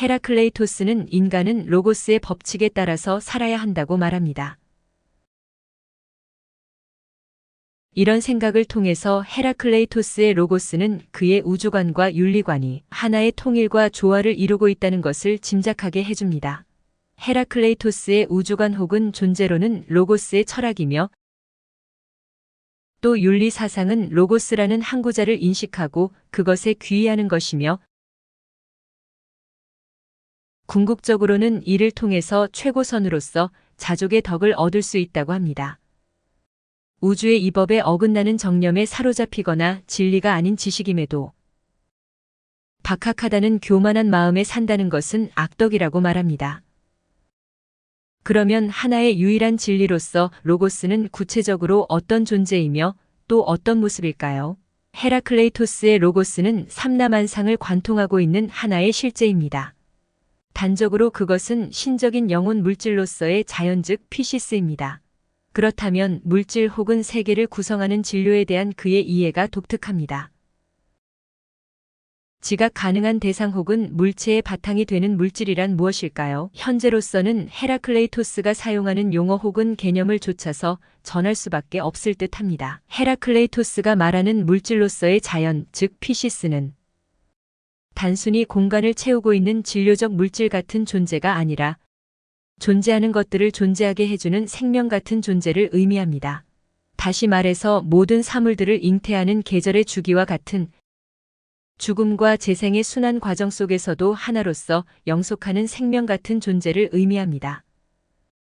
헤라클레이토스는 인간은 로고스의 법칙에 따라서 살아야 한다고 말합니다. 이런 생각을 통해서 헤라클레이토스의 로고스는 그의 우주관과 윤리관이 하나의 통일과 조화를 이루고 있다는 것을 짐작하게 해줍니다. 헤라클레이토스의 우주관 혹은 존재론은 로고스의 철학이며 또 윤리 사상은 로고스라는 항구자를 인식하고 그것에 귀의하는 것이며 궁극적으로는 이를 통해서 최고선으로서 자족의 덕을 얻을 수 있다고 합니다. 우주의 이 법에 어긋나는 정념에 사로잡히거나 진리가 아닌 지식임에도 박학하다는 교만한 마음에 산다는 것은 악덕이라고 말합니다. 그러면 하나의 유일한 진리로서 로고스는 구체적으로 어떤 존재이며 또 어떤 모습일까요? 헤라클레이토스의 로고스는 삼라만상을 관통하고 있는 하나의 실제입니다. 단적으로 그것은 신적인 영혼 물질로서의 자연 즉 피시스입니다. 그렇다면 물질 혹은 세계를 구성하는 진료에 대한 그의 이해가 독특합니다. 지각 가능한 대상 혹은 물체의 바탕이 되는 물질이란 무엇일까요? 현재로서는 헤라클레이토스가 사용하는 용어 혹은 개념을 좇아서 전할 수밖에 없을 듯 합니다. 헤라클레이토스가 말하는 물질로서의 자연, 즉 피시스는 단순히 공간을 채우고 있는 진료적 물질 같은 존재가 아니라 존재하는 것들을 존재하게 해주는 생명 같은 존재를 의미합니다. 다시 말해서 모든 사물들을 잉태하는 계절의 주기와 같은 죽음과 재생의 순환 과정 속에서도 하나로서 영속하는 생명 같은 존재를 의미합니다.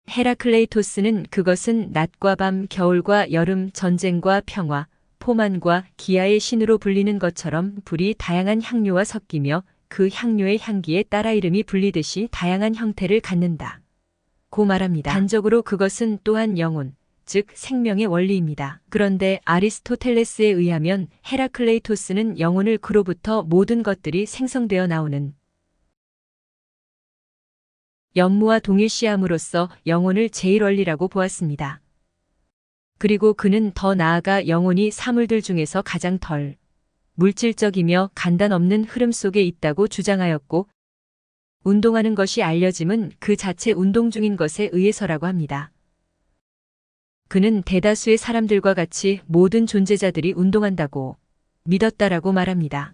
헤라클레이토스는 그것은 낮과 밤, 겨울과 여름, 전쟁과 평화, 포만과 기아의 신으로 불리는 것처럼 불이 다양한 향료와 섞이며 그 향료의 향기에 따라 이름이 불리듯이 다양한 형태를 갖는다. 고 말합니다. 단적으로 그것은 또한 영혼, 즉 생명의 원리입니다. 그런데 아리스토텔레스에 의하면 헤라클레이토스는 영혼을 그로부터 모든 것들이 생성되어 나오는 연무와 동일시함으로써 영혼을 제일 원리라고 보았습니다. 그리고 그는 더 나아가 영혼이 사물들 중에서 가장 덜 물질적이며 간단 없는 흐름 속에 있다고 주장하였고 운동하는 것이 알려짐은 그 자체 운동 중인 것에 의해서라고 합니다. 그는 대다수의 사람들과 같이 모든 존재자들이 운동한다고 믿었다라고 말합니다.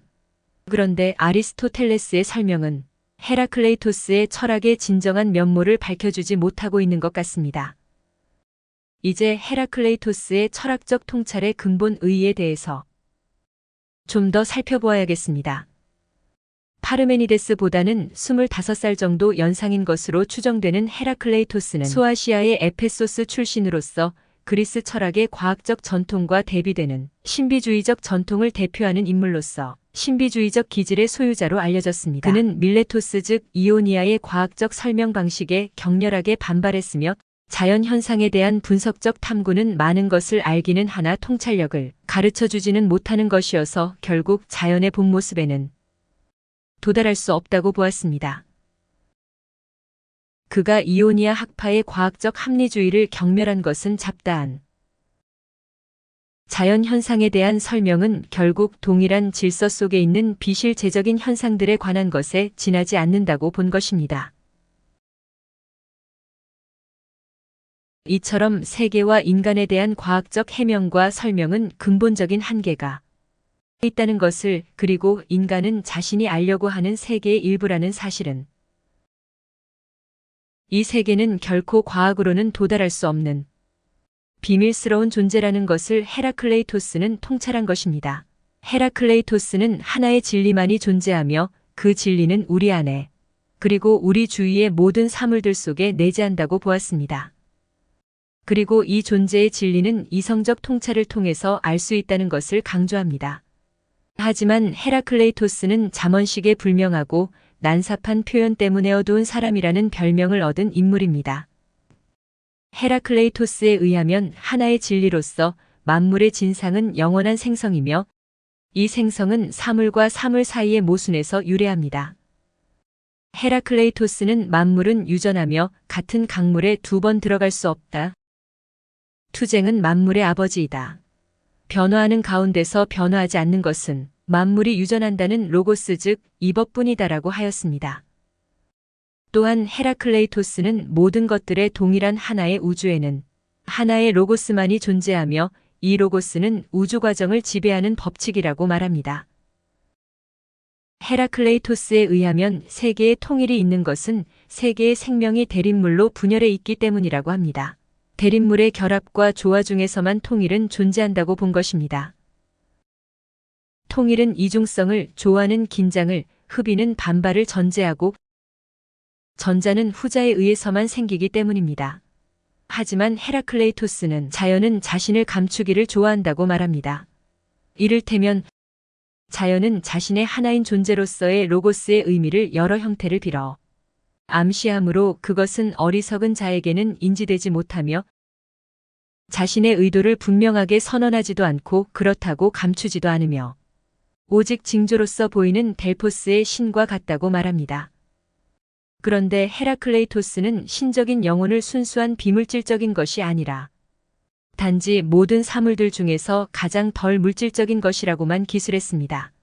그런데 아리스토텔레스의 설명은 헤라클레이토스의 철학의 진정한 면모를 밝혀주지 못하고 있는 것 같습니다. 이제 헤라클레이토스의 철학적 통찰의 근본 의의에 대해서 좀 더 살펴보아야겠습니다. 파르메니데스보다는 25살 정도 연상인 것으로 추정되는 헤라클레이토스는 소아시아의 에페소스 출신으로서 그리스 철학의 과학적 전통과 대비되는 신비주의적 전통을 대표하는 인물로서 신비주의적 기질의 소유자로 알려졌습니다. 그는 밀레토스 즉 이오니아의 과학적 설명 방식에 격렬하게 반발했으며 자연 현상에 대한 분석적 탐구는 많은 것을 알기는 하나 통찰력을 가르쳐 주지는 못하는 것이어서 결국 자연의 본 모습에는 도달할 수 없다고 보았습니다. 그가 이오니아 학파의 과학적 합리주의를 경멸한 것은 잡다한 자연 현상에 대한 설명은 결국 동일한 질서 속에 있는 비실제적인 현상들에 관한 것에 지나지 않는다고 본 것입니다. 이처럼 세계와 인간에 대한 과학적 해명과 설명은 근본적인 한계가 있다는 것을 그리고 인간은 자신이 알려고 하는 세계의 일부라는 사실은 이 세계는 결코 과학으로는 도달할 수 없는 비밀스러운 존재라는 것을 헤라클레이토스는 통찰한 것입니다. 헤라클레이토스는 하나의 진리만이 존재하며 그 진리는 우리 안에 그리고 우리 주위의 모든 사물들 속에 내재한다고 보았습니다. 그리고 이 존재의 진리는 이성적 통찰을 통해서 알 수 있다는 것을 강조합니다. 하지만 헤라클레이토스는 잠언식에 불명하고 난삽한 표현 때문에 어두운 사람이라는 별명을 얻은 인물입니다. 헤라클레이토스에 의하면 하나의 진리로서 만물의 진상은 영원한 생성이며 이 생성은 사물과 사물 사이의 모순에서 유래합니다. 헤라클레이토스는 만물은 유전하며 같은 강물에 두 번 들어갈 수 없다. 투쟁은 만물의 아버지이다. 변화하는 가운데서 변화하지 않는 것은 만물이 유전한다는 로고스 즉 이법뿐이다라고 하였습니다. 또한 헤라클레이토스는 모든 것들의 동일한 하나의 우주에는 하나의 로고스만이 존재하며 이 로고스는 우주 과정을 지배하는 법칙이라고 말합니다. 헤라클레이토스에 의하면 세계의 통일이 있는 것은 세계의 생명이 대립물로 분열해 있기 때문이라고 합니다. 대립물의 결합과 조화 중에서만 통일은 존재한다고 본 것입니다. 통일은 이중성을, 조화는 긴장을, 흡인은 반발을 전제하고 전자는 후자에 의해서만 생기기 때문입니다. 하지만 헤라클레이토스는 자연은 자신을 감추기를 좋아한다고 말합니다. 이를테면 자연은 자신의 하나인 존재로서의 로고스의 의미를 여러 형태를 빌어 암시함으로 그것은 어리석은 자에게는 인지되지 못하며 자신의 의도를 분명하게 선언하지도 않고 그렇다고 감추지도 않으며 오직 징조로서 보이는 델포스의 신과 같다고 말합니다. 그런데 헤라클레이토스는 신적인 영혼을 순수한 비물질적인 것이 아니라 단지 모든 사물들 중에서 가장 덜 물질적인 것이라고만 기술했습니다.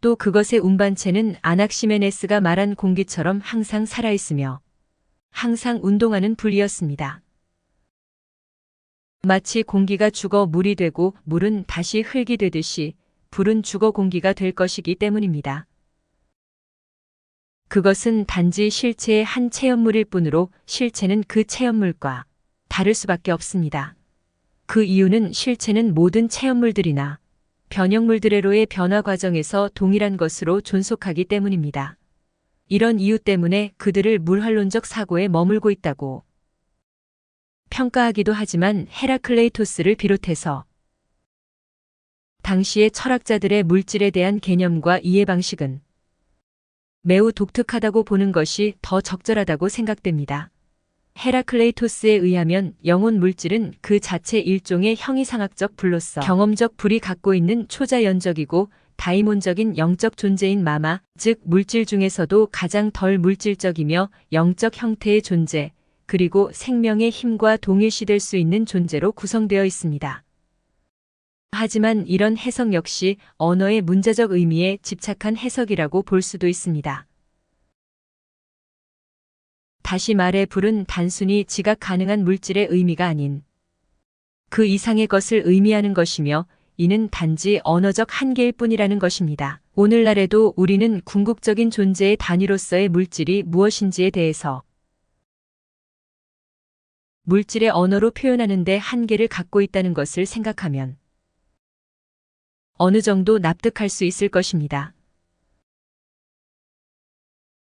또 그것의 운반체는 아낙시메네스가 말한 공기처럼 항상 살아있으며 항상 운동하는 불이었습니다. 마치 공기가 죽어 물이 되고 물은 다시 흙이 되듯이 불은 죽어 공기가 될 것이기 때문입니다. 그것은 단지 실체의 한 체험물일 뿐으로 실체는 그 체험물과 다를 수밖에 없습니다. 그 이유는 실체는 모든 체험물들이나 변형물들의로의 변화 과정에서 동일한 것으로 존속하기 때문입니다. 이런 이유 때문에 그들을 물활론적 사고에 머물고 있다고 평가하기도 하지만 헤라클레이토스를 비롯해서 당시의 철학자들의 물질에 대한 개념과 이해 방식은 매우 독특하다고 보는 것이 더 적절하다고 생각됩니다. 헤라클레이토스에 의하면 영혼 물질은 그 자체 일종의 형이상학적 불로서 경험적 불이 갖고 있는 초자연적이고 다이몬적인 영적 존재인 마마, 즉 물질 중에서도 가장 덜 물질적이며 영적 형태의 존재, 그리고 생명의 힘과 동일시될 수 있는 존재로 구성되어 있습니다. 하지만 이런 해석 역시 언어의 문자적 의미에 집착한 해석이라고 볼 수도 있습니다. 다시 말해 불은 단순히 지각 가능한 물질의 의미가 아닌 그 이상의 것을 의미하는 것이며 이는 단지 언어적 한계일 뿐이라는 것입니다. 오늘날에도 우리는 궁극적인 존재의 단위로서의 물질이 무엇인지에 대해서 물질의 언어로 표현하는데 한계를 갖고 있다는 것을 생각하면 어느 정도 납득할 수 있을 것입니다.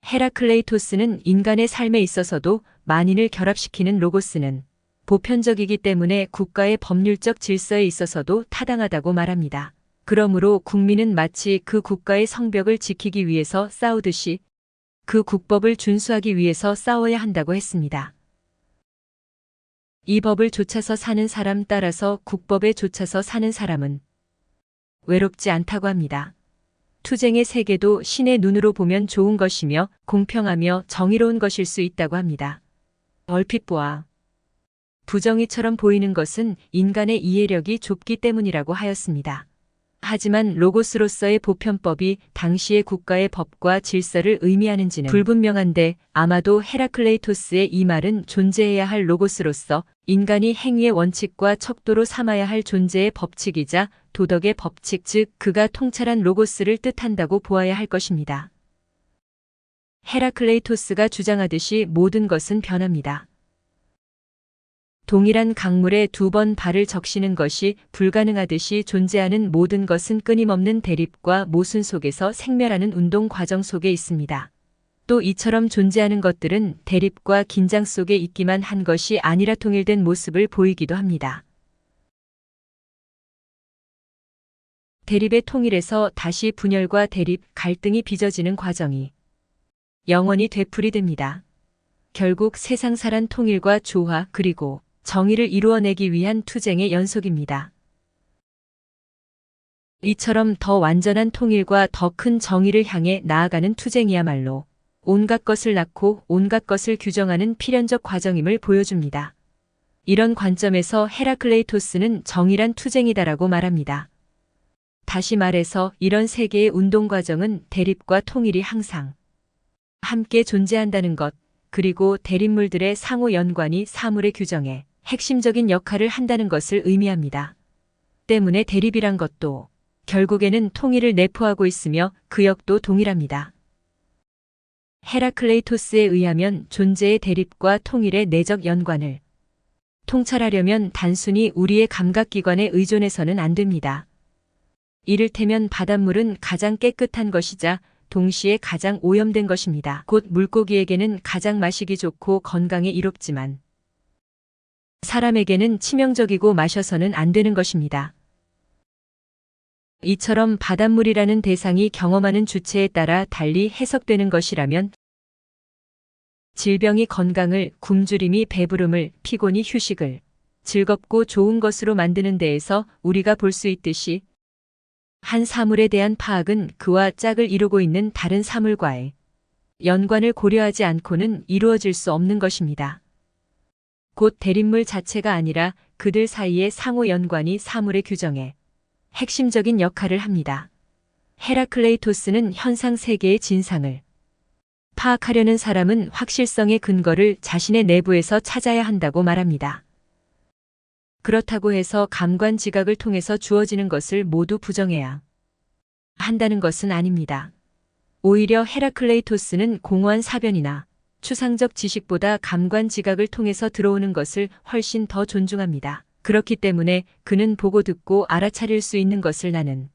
헤라클레이토스는 인간의 삶에 있어서도 만인을 결합시키는 로고스는 보편적이기 때문에 국가의 법률적 질서에 있어서도 타당하다고 말합니다. 그러므로 국민은 마치 그 국가의 성벽을 지키기 위해서 싸우듯이 그 국법을 준수하기 위해서 싸워야 한다고 했습니다. 이 법을 좇아서 사는 사람 따라서 국법에 좇아서 사는 사람은 외롭지 않다고 합니다. 투쟁의 세계도 신의 눈으로 보면 좋은 것이며 공평하며 정의로운 것일 수 있다고 합니다. 얼핏 보아 부정의처럼 보이는 것은 인간의 이해력이 좁기 때문이라고 하였습니다. 하지만 로고스로서의 보편법이 당시의 국가의 법과 질서를 의미하는지는 불분명한데 아마도 헤라클레이토스의 이 말은 존재해야 할 로고스로서 인간이 행위의 원칙과 척도로 삼아야 할 존재의 법칙이자 도덕의 법칙 즉 그가 통찰한 로고스를 뜻한다고 보아야 할 것입니다. 헤라클레이토스가 주장하듯이 모든 것은 변합니다. 동일한 강물에 두 번 발을 적시는 것이 불가능하듯이 존재하는 모든 것은 끊임없는 대립과 모순 속에서 생멸하는 운동 과정 속에 있습니다. 또 이처럼 존재하는 것들은 대립과 긴장 속에 있기만 한 것이 아니라 통일된 모습을 보이기도 합니다. 대립의 통일에서 다시 분열과 대립, 갈등이 빚어지는 과정이 영원히 되풀이됩니다. 결국 세상사란 통일과 조화 그리고 정의를 이루어내기 위한 투쟁의 연속입니다. 이처럼 더 완전한 통일과 더 큰 정의를 향해 나아가는 투쟁이야말로 온갖 것을 낳고 온갖 것을 규정하는 필연적 과정임을 보여줍니다. 이런 관점에서 헤라클레이토스는 정의란 투쟁이다라고 말합니다. 다시 말해서 이런 세계의 운동 과정은 대립과 통일이 항상 함께 존재한다는 것, 그리고 대립물들의 상호 연관이 사물의 규정에 핵심적인 역할을 한다는 것을 의미합니다. 때문에 대립이란 것도 결국에는 통일을 내포하고 있으며 그 역도 동일합니다. 헤라클레이토스에 의하면 존재의 대립과 통일의 내적 연관을 통찰하려면 단순히 우리의 감각기관에 의존해서는 안 됩니다. 이를테면 바닷물은 가장 깨끗한 것이자 동시에 가장 오염된 것입니다. 곧 물고기에게는 가장 마시기 좋고 건강에 이롭지만 사람에게는 치명적이고 마셔서는 안 되는 것입니다. 이처럼 바닷물이라는 대상이 경험하는 주체에 따라 달리 해석되는 것이라면 질병이 건강을, 굶주림이 배부름을, 피곤이 휴식을 즐겁고 좋은 것으로 만드는 데에서 우리가 볼 수 있듯이 한 사물에 대한 파악은 그와 짝을 이루고 있는 다른 사물과의 연관을 고려하지 않고는 이루어질 수 없는 것입니다. 곧 대립물 자체가 아니라 그들 사이의 상호 연관이 사물의 규정에 핵심적인 역할을 합니다. 헤라클레이토스는 현상 세계의 진상을 파악하려는 사람은 확실성의 근거를 자신의 내부에서 찾아야 한다고 말합니다. 그렇다고 해서 감관 지각을 통해서 주어지는 것을 모두 부정해야 한다는 것은 아닙니다. 오히려 헤라클레이토스는 공허한 사변이나 추상적 지식보다 감관 지각을 통해서 들어오는 것을 훨씬 더 존중합니다. 그렇기 때문에 그는 보고 듣고 알아차릴 수 있는 것을 나는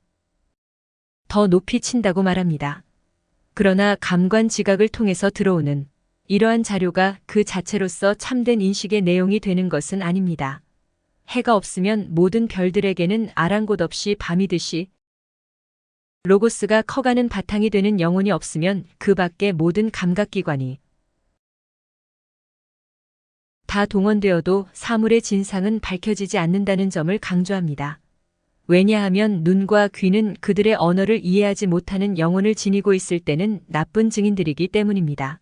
더 높이 친다고 말합니다. 그러나 감관 지각을 통해서 들어오는 이러한 자료가 그 자체로서 참된 인식의 내용이 되는 것은 아닙니다. 해가 없으면 모든 별들에게는 아랑곳 없이 밤이듯이 로고스가 커가는 바탕이 되는 영혼이 없으면 그 밖의 모든 감각기관이 다 동원되어도 사물의 진상은 밝혀지지 않는다는 점을 강조합니다. 왜냐하면 눈과 귀는 그들의 언어를 이해하지 못하는 영혼을 지니고 있을 때는 나쁜 증인들이기 때문입니다.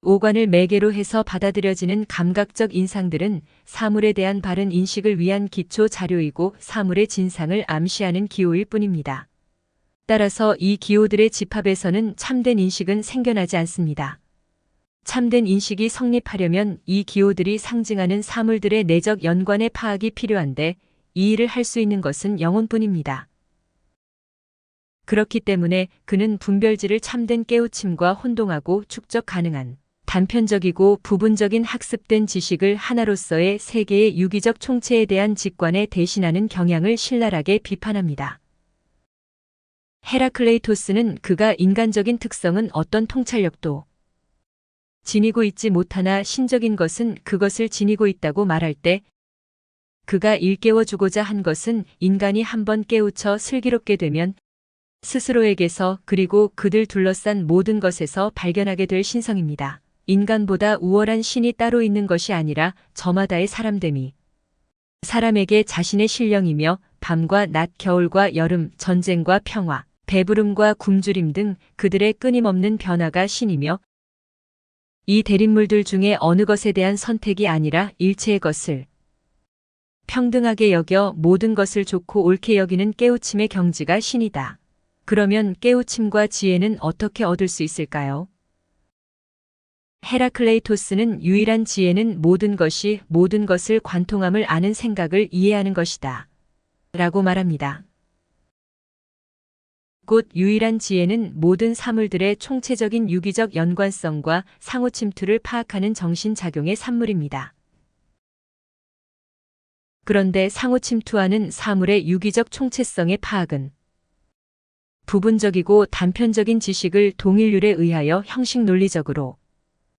오관을 매개로 해서 받아들여지는 감각적 인상들은 사물에 대한 바른 인식을 위한 기초 자료이고 사물의 진상을 암시하는 기호일 뿐입니다. 따라서 이 기호들의 집합에서는 참된 인식은 생겨나지 않습니다. 참된 인식이 성립하려면 이 기호들이 상징하는 사물들의 내적 연관의 파악이 필요한데 이 일을 할 수 있는 것은 영혼뿐입니다. 그렇기 때문에 그는 분별지를 참된 깨우침과 혼동하고 축적 가능한 단편적이고 부분적인 학습된 지식을 하나로서의 세계의 유기적 총체에 대한 직관에 대신하는 경향을 신랄하게 비판합니다. 헤라클레이토스는 그가 인간적인 특성은 어떤 통찰력도 지니고 있지 못하나 신적인 것은 그것을 지니고 있다고 말할 때 그가 일깨워 주고자 한 것은 인간이 한번 깨우쳐 슬기롭게 되면 스스로에게서 그리고 그들 둘러싼 모든 것에서 발견하게 될 신성입니다. 인간보다 우월한 신이 따로 있는 것이 아니라 저마다의 사람됨이 사람에게 자신의 신령이며 밤과 낮, 겨울과 여름, 전쟁과 평화, 배부름과 굶주림 등 그들의 끊임없는 변화가 신이며 이 대립물들 중에 어느 것에 대한 선택이 아니라 일체의 것을 평등하게 여겨 모든 것을 좋고 옳게 여기는 깨우침의 경지가 신이다. 그러면 깨우침과 지혜는 어떻게 얻을 수 있을까요? 헤라클레이토스는 유일한 지혜는 모든 것이 모든 것을 관통함을 아는 생각을 이해하는 것이다. 라고 말합니다. 곧 유일한 지혜는 모든 사물들의 총체적인 유기적 연관성과 상호 침투를 파악하는 정신작용의 산물입니다. 그런데 상호 침투하는 사물의 유기적 총체성의 파악은 부분적이고 단편적인 지식을 동일률에 의하여 형식 논리적으로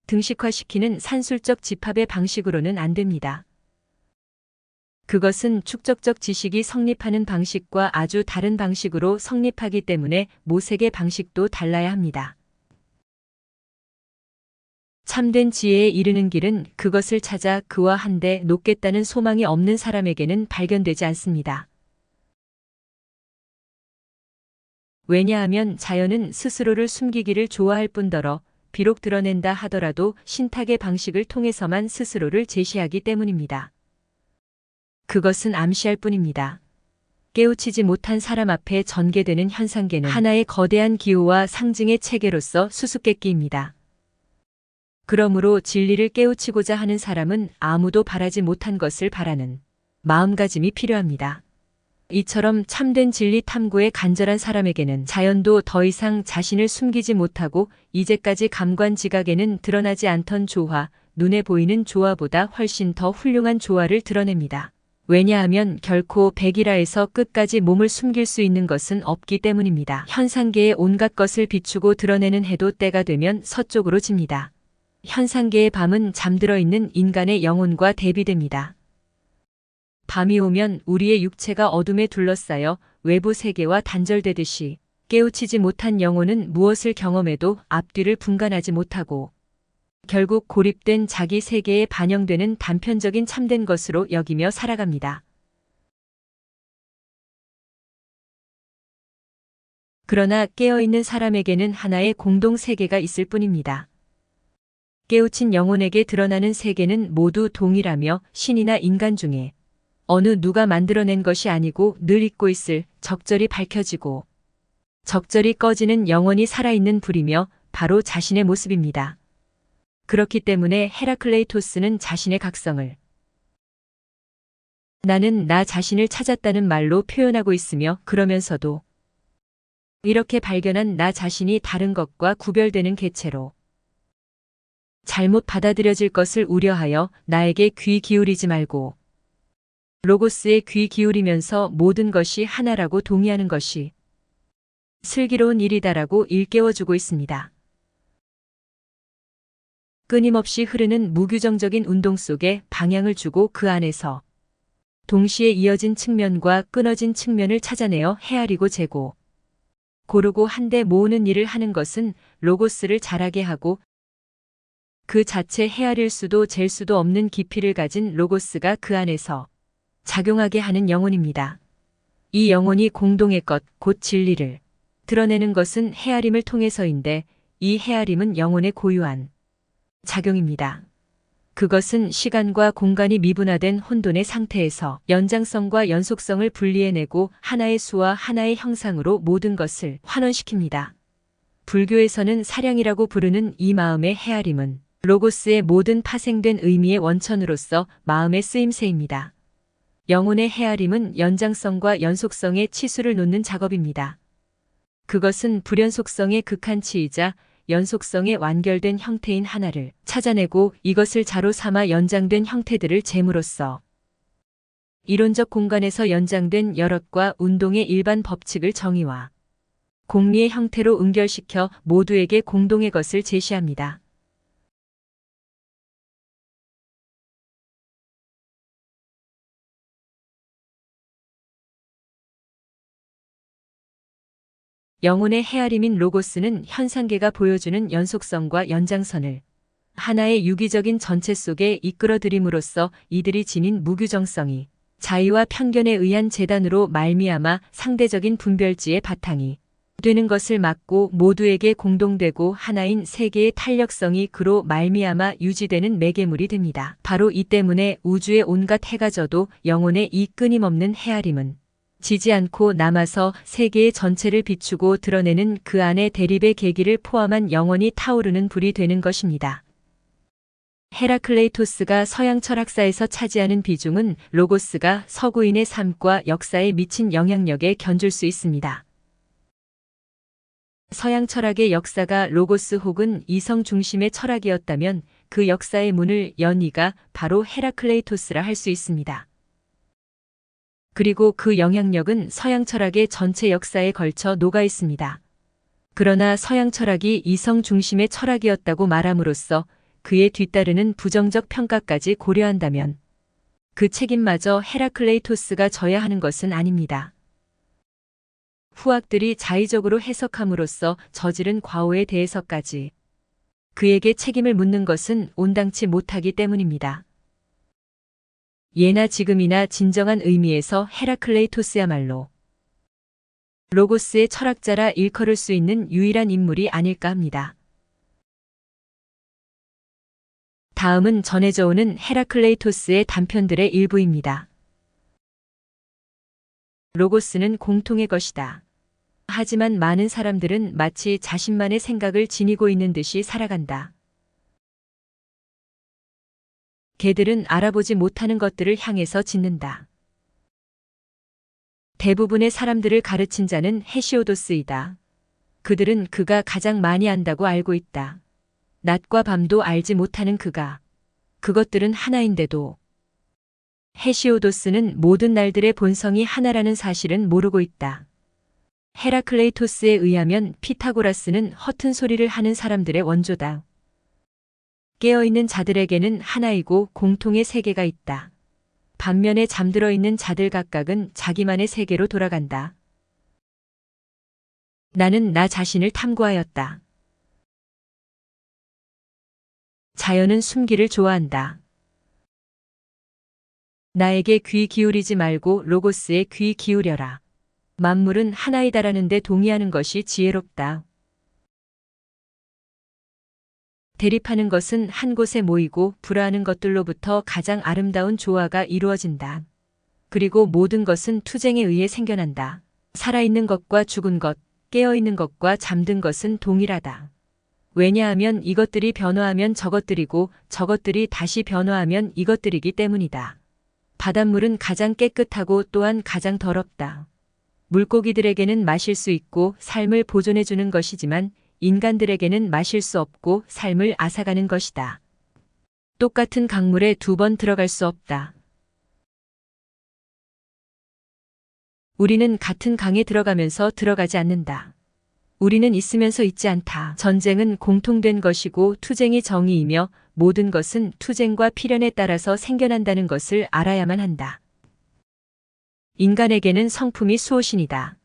등식화시키는 산술적 집합의 방식으로는 안 됩니다. 그것은 축적적 지식이 성립하는 방식과 아주 다른 방식으로 성립하기 때문에 모색의 방식도 달라야 합니다. 참된 지혜에 이르는 길은 그것을 찾아 그와 한데 놓겠다는 소망이 없는 사람에게는 발견되지 않습니다. 왜냐하면 자연은 스스로를 숨기기를 좋아할 뿐더러 비록 드러낸다 하더라도 신탁의 방식을 통해서만 스스로를 제시하기 때문입니다. 그것은 암시할 뿐입니다. 깨우치지 못한 사람 앞에 전개되는 현상계는 하나의 거대한 기호와 상징의 체계로서 수수께끼입니다. 그러므로 진리를 깨우치고자 하는 사람은 아무도 바라지 못한 것을 바라는 마음가짐이 필요합니다. 이처럼 참된 진리 탐구에 간절한 사람에게는 자연도 더 이상 자신을 숨기지 못하고 이제까지 감관 지각에는 드러나지 않던 조화, 눈에 보이는 조화보다 훨씬 더 훌륭한 조화를 드러냅니다. 왜냐하면 결코 백이라에서 끝까지 몸을 숨길 수 있는 것은 없기 때문입니다. 현상계의 온갖 것을 비추고 드러내는 해도 때가 되면 서쪽으로 집니다. 현상계의 밤은 잠들어 있는 인간의 영혼과 대비됩니다. 밤이 오면 우리의 육체가 어둠에 둘러싸여 외부 세계와 단절되듯이 깨우치지 못한 영혼은 무엇을 경험해도 앞뒤를 분간하지 못하고 결국 고립된 자기 세계에 반영되는 단편적인 참된 것으로 여기며 살아갑니다. 그러나 깨어있는 사람에게는 하나의 공동 세계가 있을 뿐입니다. 깨우친 영혼에게 드러나는 세계는 모두 동일하며 신이나 인간 중에 어느 누가 만들어낸 것이 아니고 늘 잊고 있을 적절히 밝혀지고 적절히 꺼지는 영원히 살아있는 불이며 바로 자신의 모습입니다. 그렇기 때문에 헤라클레이토스는 자신의 각성을 나는 나 자신을 찾았다는 말로 표현하고 있으며 그러면서도 이렇게 발견한 나 자신이 다른 것과 구별되는 개체로 잘못 받아들여질 것을 우려하여 나에게 귀 기울이지 말고 로고스에 귀 기울이면서 모든 것이 하나라고 동의하는 것이 슬기로운 일이다라고 일깨워주고 있습니다. 끊임없이 흐르는 무규정적인 운동 속에 방향을 주고 그 안에서 동시에 이어진 측면과 끊어진 측면을 찾아내어 헤아리고 재고 고르고 한데 모으는 일을 하는 것은 로고스를 자라게 하고 그 자체 헤아릴 수도 잴 수도 없는 깊이를 가진 로고스가 그 안에서 작용하게 하는 영혼입니다. 이 영혼이 공동의 것, 곧 진리를 드러내는 것은 헤아림을 통해서인데 이 헤아림은 영혼의 고유한 작용입니다. 그것은 시간과 공간이 미분화된 혼돈의 상태에서 연장성과 연속성을 분리해내고 하나의 수와 하나의 형상으로 모든 것을 환원시킵니다. 불교에서는 사량이라고 부르는 이 마음의 헤아림은 로고스의 모든 파생된 의미의 원천으로서 마음의 쓰임새입니다. 영혼의 헤아림은 연장성과 연속성의 치수를 놓는 작업입니다. 그것은 불연속성의 극한치이자 연속성의 완결된 형태인 하나를 찾아내고 이것을 자로 삼아 연장된 형태들을 재무로써 이론적 공간에서 연장된 여럿과 운동의 일반 법칙을 정의와 공리의 형태로 응결시켜 모두에게 공동의 것을 제시합니다. 영혼의 헤아림인 로고스는 현상계가 보여주는 연속성과 연장선을 하나의 유기적인 전체 속에 이끌어들임으로써 이들이 지닌 무규정성이 자의와 편견에 의한 재단으로 말미암아 상대적인 분별지의 바탕이 되는 것을 막고 모두에게 공동되고 하나인 세계의 탄력성이 그로 말미암아 유지되는 매개물이 됩니다. 바로 이 때문에 우주의 온갖 해가 져도 영혼의 이 끊임없는 헤아림은 지지 않고 남아서 세계의 전체를 비추고 드러내는 그 안에 대립의 계기를 포함한 영원히 타오르는 불이 되는 것입니다. 헤라클레이토스가 서양 철학사에서 차지하는 비중은 로고스가 서구인의 삶과 역사에 미친 영향력에 견줄 수 있습니다. 서양 철학의 역사가 로고스 혹은 이성 중심의 철학이었다면 그 역사의 문을 연 이가 바로 헤라클레이토스라 할 수 있습니다. 그리고 그 영향력은 서양 철학의 전체 역사에 걸쳐 녹아 있습니다. 그러나 서양 철학이 이성 중심의 철학이었다고 말함으로써 그에 뒤따르는 부정적 평가까지 고려한다면 그 책임마저 헤라클레이토스가 져야 하는 것은 아닙니다. 후학들이 자의적으로 해석함으로써 저지른 과오에 대해서까지 그에게 책임을 묻는 것은 온당치 못하기 때문입니다. 예나 지금이나 진정한 의미에서 헤라클레이토스야말로 로고스의 철학자라 일컬을 수 있는 유일한 인물이 아닐까 합니다. 다음은 전해져 오는 헤라클레이토스의 단편들의 일부입니다. 로고스는 공통의 것이다. 하지만 많은 사람들은 마치 자신만의 생각을 지니고 있는 듯이 살아간다. 개들은 알아보지 못하는 것들을 향해서 짖는다. 대부분의 사람들을 가르친 자는 헤시오도스이다. 그들은 그가 가장 많이 안다고 알고 있다. 낮과 밤도 알지 못하는 그가. 그것들은 하나인데도. 헤시오도스는 모든 날들의 본성이 하나라는 사실은 모르고 있다. 헤라클레이토스에 의하면 피타고라스는 허튼 소리를 하는 사람들의 원조다. 깨어 있는 자들에게는 하나이고 공통의 세계가 있다. 반면에 잠들어 있는 자들 각각은 자기만의 세계로 돌아간다. 나는 나 자신을 탐구하였다. 자연은 숨기를 좋아한다. 나에게 귀 기울이지 말고 로고스에 귀 기울여라. 만물은 하나이다라는데 동의하는 것이 지혜롭다. 대립하는 것은 한 곳에 모이고 불화하는 것들로부터 가장 아름다운 조화가 이루어진다. 그리고 모든 것은 투쟁에 의해 생겨난다. 살아있는 것과 죽은 것, 깨어있는 것과 잠든 것은 동일하다. 왜냐하면 이것들이 변화하면 저것들이고 저것들이 다시 변화하면 이것들이기 때문이다. 바닷물은 가장 깨끗하고 또한 가장 더럽다. 물고기들에게는 마실 수 있고 삶을 보존해주는 것이지만 인간들에게는 마실 수 없고 삶을 앗아가는 것이다. 똑같은 강물에 두 번 들어갈 수 없다. 우리는 같은 강에 들어가면서 들어가지 않는다. 우리는 있으면서 있지 않다. 전쟁은 공통된 것이고 투쟁이 정의이며 모든 것은 투쟁과 필연에 따라서 생겨난다는 것을 알아야만 한다. 인간에게는 성품이 수호신이다.